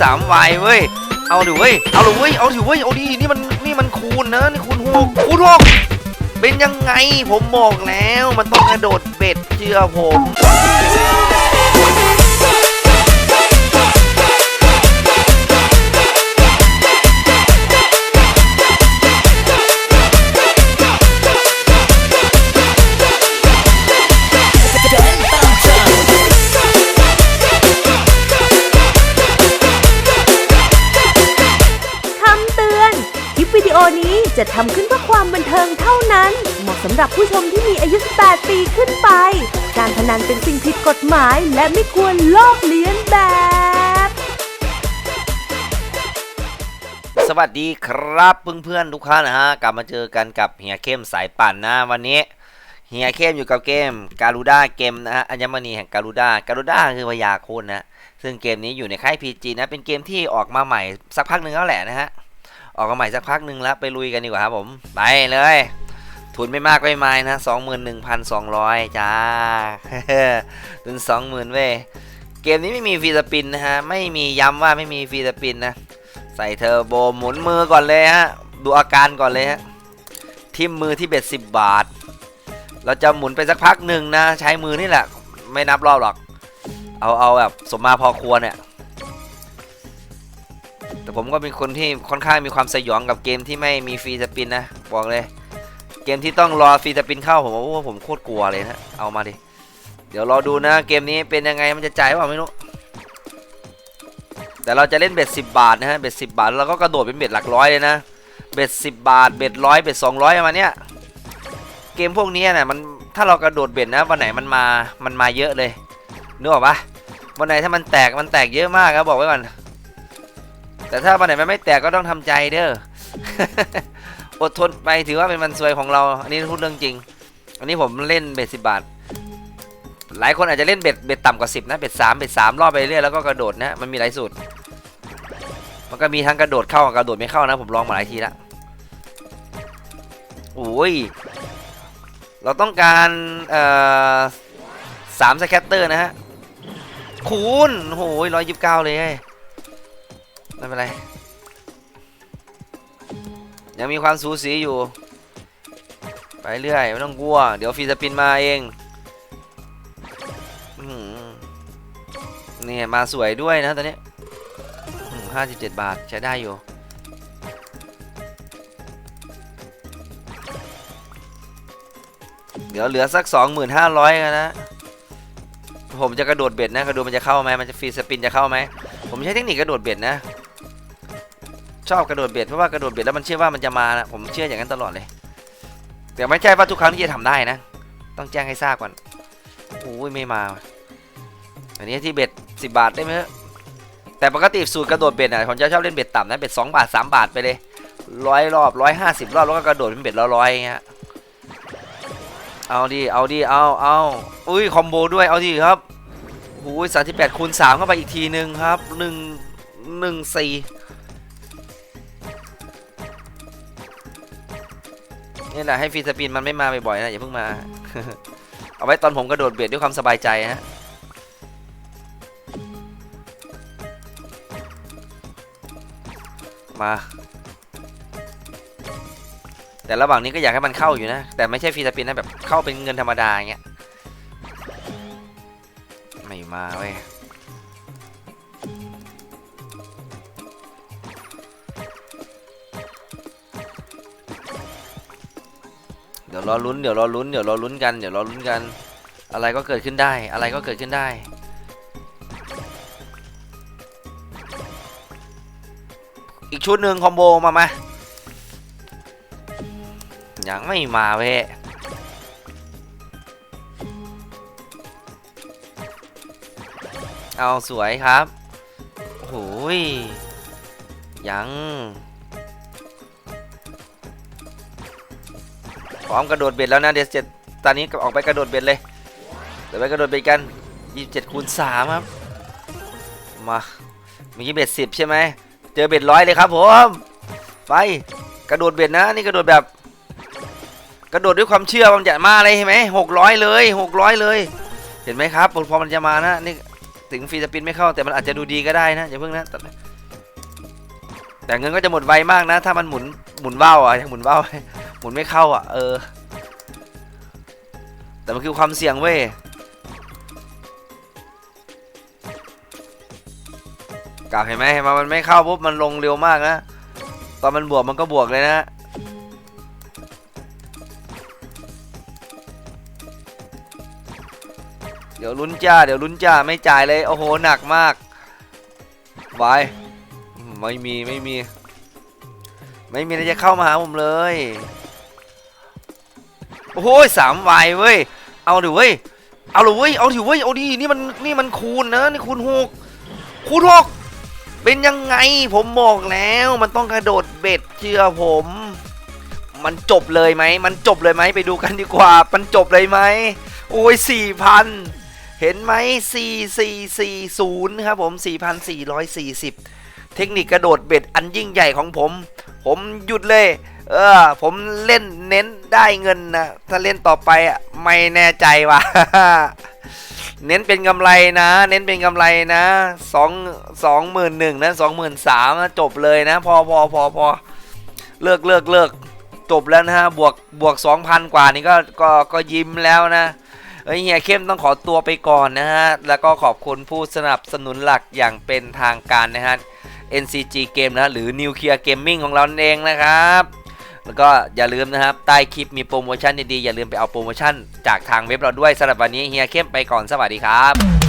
สามวายเว้ย เอาดิเว้ย เอาดิเว้ย เอาดิเว้ย เอาดินี่มันนี่มันคูณนะ นี่คูณหกคูณหกเป็นยังไงผมบอกแล้ว มันต้องกระโดดเบ็ดเชื่อผม ทำขึ้นเพื่อความบันเทิงเท่านั้น เหมาะสำหรับผู้ชมที่มีอายุ 18 ปีขึ้นไป การพนันเป็นสิ่งผิดกฎหมายและไม่ควรลอกเลียนแบบ สวัสดีครับเพื่อนๆทุกท่านนะฮะกลับมาเจอกันกับเฮียเข้มสายปั่นนะวันนี้เฮียเข้มอยู่กับเกมการูด้าเกมนะฮะอัญมณีแห่งการูด้าการูด้าคือพยาโคนนะซึ่งเกมนี้อยู่ในค่าย PG นะเป็นเกมที่ออกมาใหม่สักพักหนึ่งแล้วแหละนะฮะ ออกมาใหม่สักพักหนึ่งแล้วไปลุยกันดีกว่าครับผม ไปเลย ทุนไม่มากไม่ไม่นะสองหมื่นหนึ่งพันสองร้อยจ้าทุนสองหมื่นเว้ยเกมนี้ไม่มีฟรีสปินนะฮะ ไม่มีย้ำว่าไม่มีฟรีสปินนะ ใส่เทอร์โบหมุนมือก่อนเลยฮะ ดูอาการก่อนเลยฮะ ทิมมือที่เบ็ดสิบบาท เราจะหมุนไปสักพักหนึ่งนะ ใช้มือนี่แหละ ไม่นับรอบหรอก เอาเอาแบบสมมาพอควรเนี่ย แต่ผมก็เป็นคนที่ค่อนข้างมีความสยองกับเกมที่ไม่มีฟรีสปินนะบอกเลย เกมที่ต้องรอฟรีสปินเข้าผมว่าผมโคตรกลัวเลยนะเอามาดิเดี๋ยวรอดูนะเกมนี้เป็นยังไงมันจะจ่ายว่าไม่รู้แต่เราจะเล่นเบ็ดสิบาทนะฮะเบ็ดสิบาทแล้วก็กระโดดเป็นเบ็ดหลักร้อยเลยนะเบ็ดสิบาทเบ็ดร้อยเบ็ดสองร้อยประมาณเนี้ยเกมพวกนี้นะมันถ้าเรากระโดดเบ็ดนะวันไหนมันมามันมาเยอะเลยนึกออกปะวันไหนถ้ามันแตกมันแตกเยอะมากครับบอกไว้ก่อน แต่ถ้าวันไหนมันไม่แตกก็ต้องทำใจเด้อ อดทนไปถือว่าเป็นวันซวยของเรา อันนี้พูดเรื่องจริง อันนี้ผมเล่นเบ็ดสิบาท หลายคนอาจจะเล่นเบ็ดเบ็ดต่ำกว่าสิบนะ เบ็ดสามเบ็ดสามรอบไปเรื่อยแล้วก็กระโดดนะ มันมีหลายสูตร มันก็มีทั้งกระโดดเข้ากับกระโดดไม่เข้านะ ผมลองมาหลายทีแล้วโอ้ย เราต้องการเอ่อสามสแคตเตอร์นะฮะ คูณโอ้ยร้อยยิบเก้าเลย ไม่เป็นไร ยังมีความสูสีอยู่ ไปเรื่อยไม่ต้องกลัว เดี๋ยวฟีสปินมาเองนี่มาสวยด้วยนะตอนนี้ห้าสิบเจ็ดบาทใช้ได้อยู่เดี๋ยวเหลือสักสองหมื่นห้าร้อยกันนะ ผมจะกระโดดเบ็ดนะ กระโดดมันจะเข้าไหมมันจะฟรีสปินจะเข้าไหม ผมใช้เทคนิคกระโดดเบ็ดนะ ชอบกระโดดเบ็ดเพราะว่ากระโดดเบ็ดแล้วมันเชื่อว่ามันจะมานะผมเชื่ออย่างนั้นตลอดเลย แต่ไม่ใช่ว่าทุกครั้งที่จะทำได้นะ ต้องแจ้งให้ทราบก่อนโอ้ยไม่มาอันนี้ที่เบ็ดสิบาทได้ไหมฮะแต่ปกติสูตรกระโดดเบ็ดอะผมจะชอบเล่นเบ็ดต่ำนะเบ็ดสองบาทสามบาทไปเลยร้อยรอบร้อยห้าสิบรอบแล้วก็กระโดดเป็นเบ็ดละร้อยอย่างเงี้ยเอาดิเอาดิเอาเอาอุ้ยคอมโบด้วยเอาดิครับโอ้ยสามสิบแปดคูณสามเข้าไปอีกทีหนึ่งครับหนึ่งหนึ่งสี่ นี่แหละให้ฟรีสปินมันไม่มาบ่อยๆนะอย่าเพิ่งมา เอาไว้ตอนผมกระโดดเบียดด้วยความสบายใจฮะมา แต่ระหว่างนี้ก็อยากให้มันเข้าอยู่นะ แต่ไม่ใช่ฟรีสปินนะแบบเข้าเป็นเงินธรรมดาอย่างเงี้ยไม่มาเว้ย ดี๋ยวรอลุ้นเดี๋ยวรอลุ้นเดี๋ยวรอลุ้นกันเดี๋ยวรอลุ้นกัน อะไรก็เกิดขึ้นได้ อะไรก็เกิดขึ้นได้อีกชุดหนึ่งคอมโบมามายังไม่มาเว้ยเอาสวยครับโอ้ยยัง พร้อมกระโดดเบ็ดแล้วนะเดสเจ็ดตอนนี้ออกไปกระโดดเบ็ดเลยเดี๋ยวไปกระโดดเบ็ดกัน27คูณ3ครับมาเมื่อกี้เบ็ด10ใช่ไหมเจอเบ็ดร้อยเลยครับผมไปกระโดดเบ็ดนะนี่กระโดดแบบ กระโดดด้วยความเชื่อว่ามันจะมาเลยเห็นไหมหกร้อยเลยหกร้อยเลย เห็นไหมครับพอมันจะมานะนี่ถึงฟรีสปินไม่เข้าแต่มันอาจจะดูดีก็ได้นะอย่าเพิ่งนะแต่แต่เงินก็จะหมดไวมากนะ ถ้ามันหมุนหมุนว่าวอะหมุนว่าว หมุนไม่เข้าอะ เออ แต่มันคือความเสี่ยงเว้ยกลับเห็นไหมเห็นไหมมันไม่เข้าปุ๊บมันลงเร็วมากนะ ตอนมันบวกมันก็บวกเลยนะเดี๋ยวลุ้นจ้า เดี๋ยวลุ้นจ้า ไม่จ่ายเลย โอ้โห หนักมากไว้ไม่มี ไม่มี ไม่มีอะไรจะเข้ามาหาผมเลย โอ้โหสามวายเว้ย เอาดิเว้ย เอาเลยเว้ย เอาดิเว้ย เอาดินี่มันนี่มันคูณนะ นี่คูณหกคูณหกเป็นยังไงผมบอกแล้วมันต้องกระโดดเบ็ดเชื่อผม มันจบเลยไหม มันจบเลยไหมไปดูกันดีกว่า มันจบเลยไหมโอ้ยสี่พันเห็นไหมสี่สี่สี่ศูนย์ครับผมสี่พันสี่ร้อยสี่สิบ เทคนิคกระโดดเบ็ดอันยิ่งใหญ่ของผม ผมหยุดเลย เออ ผมเล่นเน้นได้เงินนะ ถ้าเล่นต่อไปอะไม่แน่ใจว่ะ เน้นเป็นกำไรนะ เน้นเป็นกำไรนะสองสองหมื่นหนึ่งนะสองหมื่นสามจบเลยนะ พอพอพอพอเลิกเลิกเลิกจบแล้วนะฮะ บวกบวกสองพันกว่านี่ก็ก็ก็ยิ้มแล้วนะเอ้ยเฮียเข้มต้องขอตัวไปก่อนนะฮะ แล้วก็ขอบคุณผู้สนับสนุนหลักอย่างเป็นทางการนะฮะ NCG Game นะหรือ Nuclear Gaming ของเราเองนะครับแล้วก็อย่าลืมนะครับ ใต้คลิปมีโปรโมชั่นดีๆ อย่าลืมไปเอาโปรโมชั่นจากทางเว็บเราด้วยสำหรับวันนี้เฮียเข้มไปก่อนสวัสดีครับ